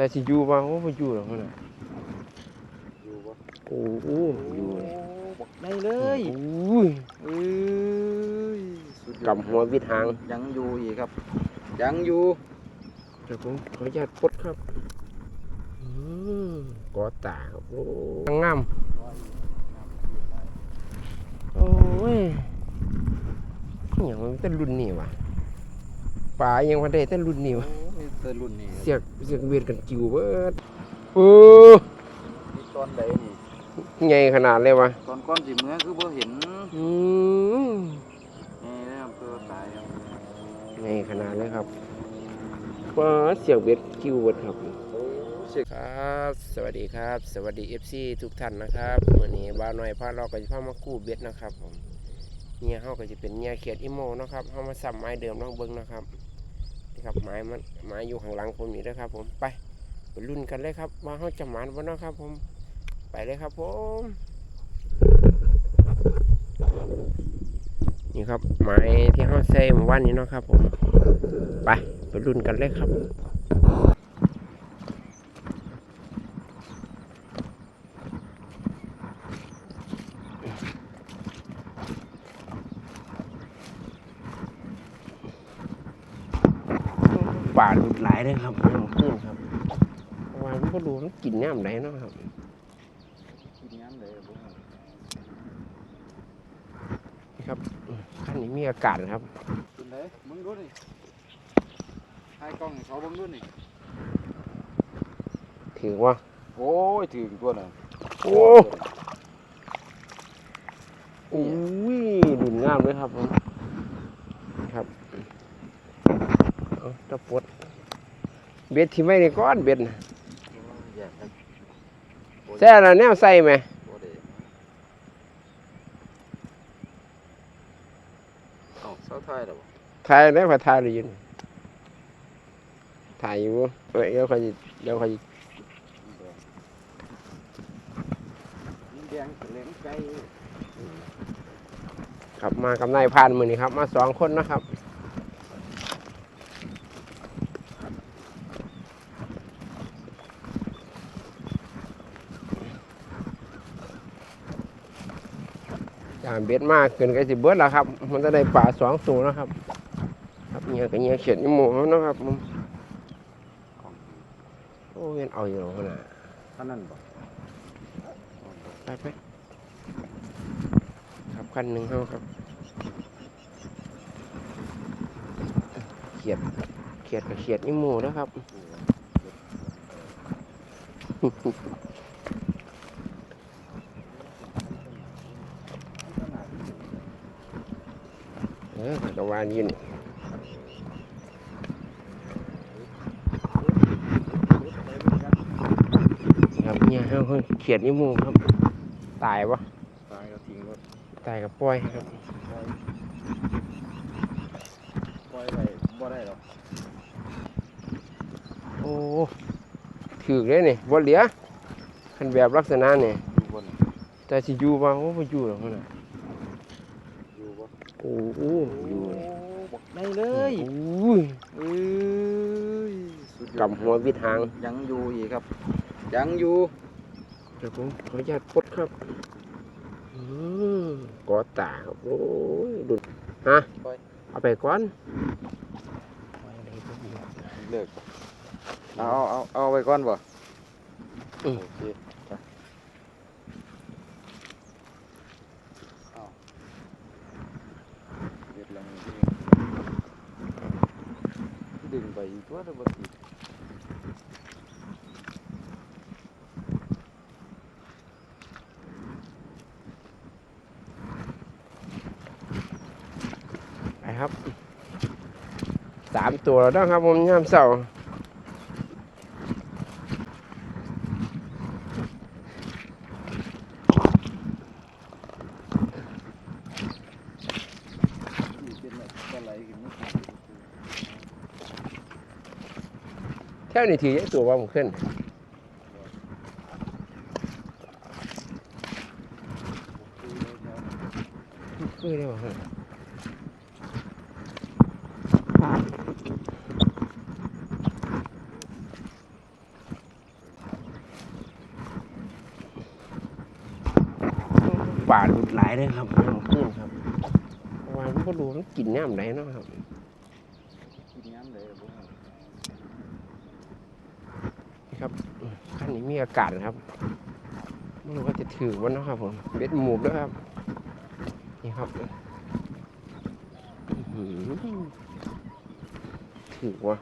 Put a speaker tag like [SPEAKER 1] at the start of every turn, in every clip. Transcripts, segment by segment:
[SPEAKER 1] แต่สิอยู่บ่โอ้บ่อยู่หรอกมันน่ะ
[SPEAKER 2] อยู่บ่
[SPEAKER 1] โอ้โหอยู่เลย
[SPEAKER 2] บักได้เลย
[SPEAKER 1] โอ้ย
[SPEAKER 2] เอ้ยสุดยอด
[SPEAKER 1] กำหัววิดหาง
[SPEAKER 2] ยังอยู่อีกครับ ยังอยู่
[SPEAKER 1] เดี๋ยวผมขออนุญาตปลดครับอืมกอตาครับโอ้งามโอ้ยอหย่างมันเป็นรุ่นนี้วะปลายังวันได้แต่รุ่นนี้วะ
[SPEAKER 2] โอ้ย เตอรุ่นนี้
[SPEAKER 1] เสียกเสียกเวียดกันจิ๋วเบิดโอ้
[SPEAKER 2] มีตอนใดนี่
[SPEAKER 1] ใหญ่ขนาดเลยวะ
[SPEAKER 2] ตอนก้อนสิเมื่อคือบ่เห็น
[SPEAKER 1] อืม
[SPEAKER 2] นี่นะครับตัวตายครับ
[SPEAKER 1] ใหญ่ขนาดเลยครับว้าเสียกเวียดจิ๋วเบิดครับ
[SPEAKER 2] โอ้เสีย
[SPEAKER 1] ครับ สวัสดีครับ สวัสดี FC ทุกท่านนะครับวันนี้บ้าวน้อยพาเราก็จะพามากู้เบ็ดนะครับผมเนี่ยเฮาก็จะเป็นเนี่ยเขียดอิโมนะครับเฮามาซ้ำไม้เดิมลองเบิ่งนะครับนี่ ครับไม้มันไม้อยู่ข้างหลังผมนี่นะครับ ผมไปไปรุ่นกันเลยครับว่าเขาจะหมานบ่เนาะครับ ผมไปเลยครับ ผม นี่ครับไม้ที่เขาใส่เมื่อวานนี้เนาะครับ ผมไปไปรุ่นกันเลยครับ ป่าหลุดหลายเลยครับน้ำขึ้นครับเพราะว่ามันก็ดูมันกินน้ำไหนเนาะครับ
[SPEAKER 2] กินน้ำเลยบ่
[SPEAKER 1] นี่ครับขั้นนี้มีอากาศครับ
[SPEAKER 2] กินเลยมึงดูนี่ให้กล้องเขาบิ่งดูนี่
[SPEAKER 1] ถือว่า
[SPEAKER 2] โอ้ยถึงตัวน่ะ
[SPEAKER 1] โอ้โอ้ยดุนงามเลยครับผมนี่ครับเอาตะปด เบ็ดที่ไม่ได้ก้อนเบ็ดน่ะ
[SPEAKER 2] แย่ครับ
[SPEAKER 1] แซ่ละแนวใส่ไหม
[SPEAKER 2] บ่ได้เอ้าเสาไทยแล้วบ่
[SPEAKER 1] ถ่ายได้พอถ่ายเลยยินถ่ายอยู่เอ้ยเดี๋ยวคอยสิเดี๋ยวคอยสิ
[SPEAKER 2] นี่แดงเหลืองไก่
[SPEAKER 1] ครับมากับนายพรานมือนี้ครับ มาสองคนนะครับานเบ็ดมากขึ้นก็สิเบิดแล้วครับ มันจะได้ป่าสองตัวนะครับ ครับเงี้ยกับเงี้ยเขียนยี่หมูนะครับผมโอ้เวียนเอาอยู่หรอกนะ
[SPEAKER 2] ท่านนั้นบ่
[SPEAKER 1] ไปไปครับคันหนึ่งเขาครับเขียดเขียดกับเขียดยี่หมูนะครับ เออกระวานยินครับเนี่ยเขาเขาเขียดยี่หมูครับ ตายวะ
[SPEAKER 2] ตายก็ทิ้งรถ
[SPEAKER 1] ตายกับปล่อยครับ
[SPEAKER 2] ปล่อยไปบ่ได้หรอก
[SPEAKER 1] โอ้ถือเลยนี่บ่เหลือคันแบบลักษณะนี่
[SPEAKER 2] อยู่บน
[SPEAKER 1] แต่สิอยู่บ่โอ้บ่อยู่หรอกมันน่ะ
[SPEAKER 2] อยู่บ่
[SPEAKER 1] โอ้โหอยู่เลย
[SPEAKER 2] บักได้เลย
[SPEAKER 1] โอ้ย
[SPEAKER 2] เอ้ยสุดยอด
[SPEAKER 1] กำหัววิดหาง
[SPEAKER 2] ยังอยู่อีกครับ ยังอยู่
[SPEAKER 1] เดี๋ยวผมขออนุญาตปลดครับอืมกอตาครับโอ้ยดุดฮะเอาไปก่อน
[SPEAKER 2] เลิกเอาเอาเอาเอาไว้ก่อนบ่
[SPEAKER 1] อืม
[SPEAKER 2] โอเคไปเอาเด็ดแล้วนี่ ดึงไปอีกตัวเด้อบ่ติด
[SPEAKER 1] ไปครับสามตัวแล้วนะครับผมยามเสาร์ แค่นี้ทีตัวว่ามันขึ้นเอได้บ่ป่าหลุดหลายเลยครับขึ้นครับวันนี้ก็ดูมันกินน้ำไหนเนาะครับ ครับขั้นนี้มีอากาศนะครับไม่รู้ว่าจะถือวันนาะครับผมเบ็ดหมูบแล้วครับ นี่ครับอื้อหือถือวะ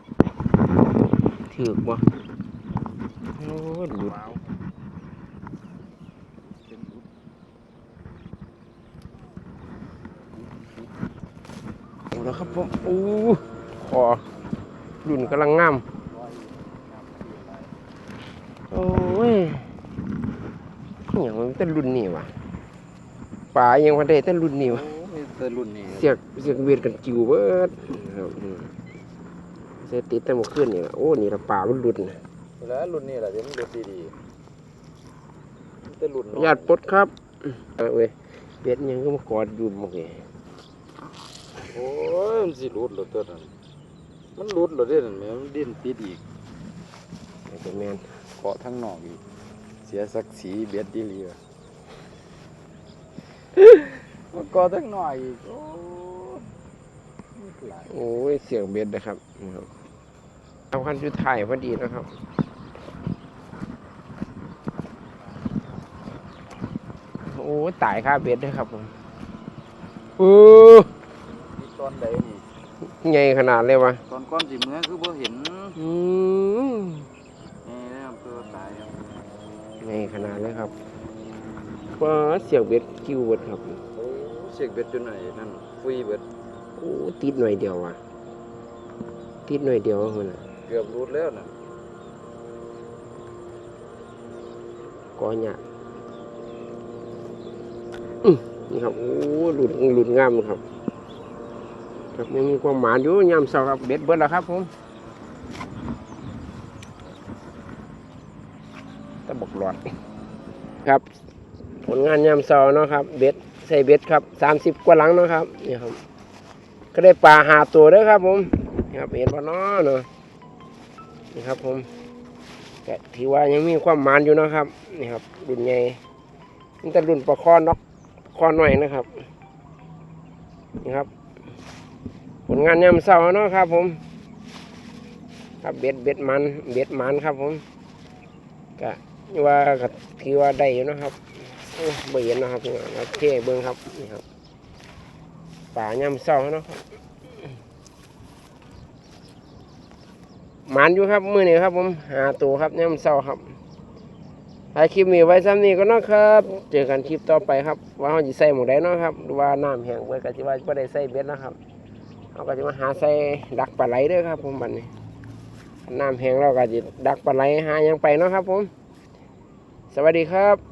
[SPEAKER 1] ถือวะโอ้หลุด
[SPEAKER 2] ว้นอุด
[SPEAKER 1] เอาแล้วครับผมโอ้คอรุ่นกำลังงาม
[SPEAKER 2] ร้อยน้ำเสียไป
[SPEAKER 1] โอ้ยอหย่างมันเป็นรุ่นนี้วะป่ายังวันได้แต่รุ่นนี้วะ
[SPEAKER 2] โอ้มีแต่รุ่นนี้
[SPEAKER 1] เสียกเสียกเวียนกันจิวเบิดครับอืมเสียติดแต่เมื่อคืนนี่ละโอ้นี่ละป่ามันรุ่นนะ
[SPEAKER 2] แล้วรุ่นนี้แหละเดี๋ยวมันรุ่นดีๆมีแต่รุ่นน้อย
[SPEAKER 1] ญาติปลดครับเออเว้ยเบ็ดยังก็มากอดอยู่หมดเลย
[SPEAKER 2] โอ้ยมันสิรุดเหรอตัวนั้นมันรุดเหรอเด้นั่นแหมมันดิ้นติดอีก
[SPEAKER 1] ไอ้ตัวแมน
[SPEAKER 2] เกาะทั้งนอกอีก เสียศักดิ์ศรีเบียดดีเหลียมันเกาะทั้งนอกอีก โอ้ยหลาย
[SPEAKER 1] โอ้ย เสียงเบ็ดนะครับนะครับทำคันจุดถ่ายพอดีนะครับ โอ้ยตายค่าเบ็ดด้วยครับผมโอ้
[SPEAKER 2] มีตอนใดนี่
[SPEAKER 1] ใหญ่ขนาดเลยวะ
[SPEAKER 2] ตอนก้อนสิเมืองคือบ่เห็น
[SPEAKER 1] อืม
[SPEAKER 2] นี่นะครับตัวตายครับ
[SPEAKER 1] ใหญ่ขนาดเลยครับว่าเสียงเบ็ดคิวเบ็ดครับ
[SPEAKER 2] โอ้เสียกเบ็ดอยู่ไหนนั่นฟุยเบ็ด
[SPEAKER 1] โอ้ติดหน่อยเดียวว่ะติดหน่อยเดียวคนน่ะ
[SPEAKER 2] เกือบรุดแล้วน่ะ
[SPEAKER 1] ก้อนเนี่ยอื้อนี่ครับโอ้หลุดหลุดงามครับ ครับยังมีความหมานอยู่ยามเช้าครับเบ็ดเบิดแล้วครับผมตะบกหลอด ครับ ผลงานยามเช้าเนาะครับ เบ็ดใส่เบ็ดครับสามสิบกว่าหลังเนาะครับนี่ครับ ก็ได้ปลาหาตัวเด้อครับ ผมนี่ครับเห็นปะเนาะเนาะนี่ครับ ผมแต่ถือว่ายังมีความมานอยู่เนาะครับนี่ครับรุ่นใหญ่นี่แต่รุ่นปลาคอนอกคอหน่อยนะครับนี่ครับ ผลงานยามเช้าเนาะครับ ผม ครับเบ็ดเบ็ดมัน เบ็ดมันครับ ผมก็ ว่าก็ถือว่าได้อยู่นะครับเบียนนะครับโอเคเบิ้งครับนี่ครับป่ายามเช้าเนาะครับหมันอยู่ครับมือนี้ครับผมหาตัวครับยามเช้าครับถ่ายคลิปนี้ไว้ซ้ำนี้ก็นะครับ เจอกันคลิปต่อไปครับ ว่าเขาจะใส่หมองได้เนาะครับว่าน้ำแห้งไว้ก็จะว่าไม่ได้ใส่เบ็ดนะครับเราก็จะมาหาใส่ดักปลาไหลด้วยครับ ผมบัดนี้น้ำแห้งเราก็จะดักปลาไหลหายังไปเนาะครับ ผม สวัสดีครับ